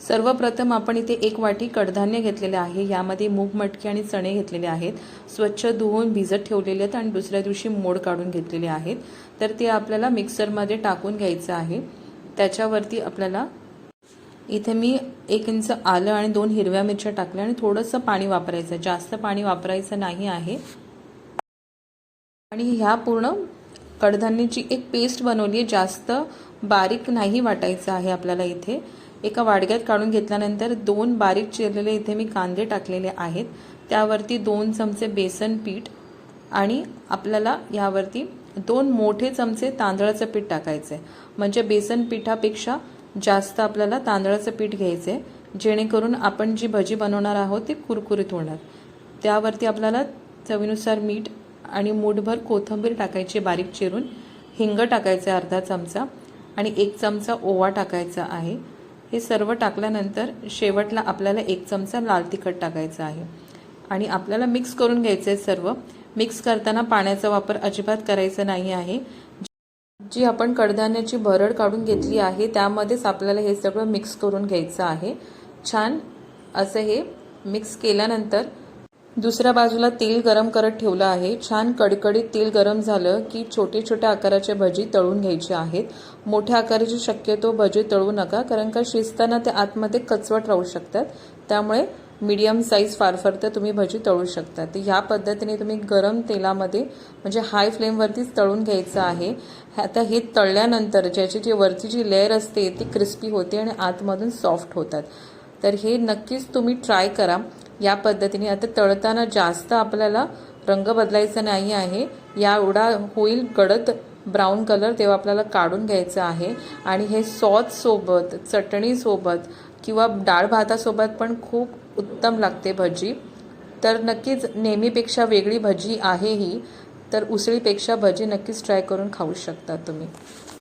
सर्वप्रथम आपण इथे एक वाटी कडधान्य घेतलेले आहे. यामध्ये मूग मटकी आणि चणे घेतलेले आहेत. स्वच्छ धुवून भिजत ठेवलेले आहेत आणि दुसऱ्या दिवशी मोड काढून घेतलेले आहेत. तर ते आपल्याला मिक्सरमध्ये टाकून घ्यायचं आहे. त्याच्यावरती आपल्याला इथे मी एक इंच आलं आणि दोन हिरव्या मिरच्या टाकल्या आणि थोडंसं पाणी वापरायचं जास्त पाणी वापरायचं नाही आहे. आणि ह्या पूर्ण कडधान्याची एक पेस्ट बनवली आहे. जास्त बारीक नाही वाटायचं आहे आपल्याला इथे. एका वाडग्यात काढून घेतल्यानंतर दोन बारीक चिरलेले इथे मी कांदे टाकलेले आहेत. त्यावरती दोन चमचे बेसन पीठ आणि आपल्याला यावरती दोन मोठे चमचे तांदळाचं पीठ टाकायचं. आहे म्हणजे बेसन पिठापेक्षा जास्त आपल्याला तांदळाचं पीठ घ्यायचं. आहे जेणेकरून आपण जी भजी बनवणार आहोत ती कुरकुरीत होणार. त्यावरती आपल्याला चवीनुसार मीठ आणि मूठभर कोथिंबीर टाकायची बारीक चिरून. हिंग टाकायचं आहे अर्धा चमचा. आणि एक चमचा ओवा टाकायचा आहे. हे सर्व टाकल्यानंतर शेवटला आपल्याला एक चमचा लाल तिखट टाकायचं आहे. आणि आपल्याला मिक्स करून घ्यायचं आहे सर्व. मिक्स करताना पाण्याचा वापर अजिबात करायचा नाही आहे. जी आपण कडधान्याची भरड काढून घेतली आहे त्यामध्येच आपल्याला हे सगळं मिक्स करून घ्यायचं आहे. छान असं हे मिक्स केल्यानंतर दुसऱ्या बाजूला तेल गरम करत ठेवलं आहे. छान कडकडीत तेल गरम झालं की छोटे छोट्या आकाराचे भजी तळून घ्यायचे आहेत. मोठ्या आकाराची शक्यतो भजी तळू नका कारण का शिजताना ते आतमध्ये कचवट राहू शकतात. त्यामुळे मीडियम साईज फार फार तर तुम्ही भजी तळू शकता. तर ह्या पद्धतीने तुम्ही गरम तेलामध्ये म्हणजे हाय फ्लेमवरतीच तळून घ्यायचं आहे. आता हे तळल्यानंतर ज्याची जी वरची जी लेअर असते ती क्रिस्पी होते आणि आतमधून सॉफ्ट होतात. तर हे नक्कीच तुम्ही ट्राय करा. या पद्धतीने. आता तळताना जास्त आपल्याला रंग बदलायचा नाही आहे. या एवढा होईल गडद ब्राऊन कलर तेव्हा आपल्याला काढून घ्यायचं आहे. आणि हे सॉससोबत चटणीसोबत किंवा डाळ भातासोबत पण खूप उत्तम लागते भजी. तर नक्कीच नेहमीपेक्षा वेगळी भजी आहे ही. तर उसळीपेक्षा भजी नक्कीच ट्राय करून खाऊ शकता तुम्ही.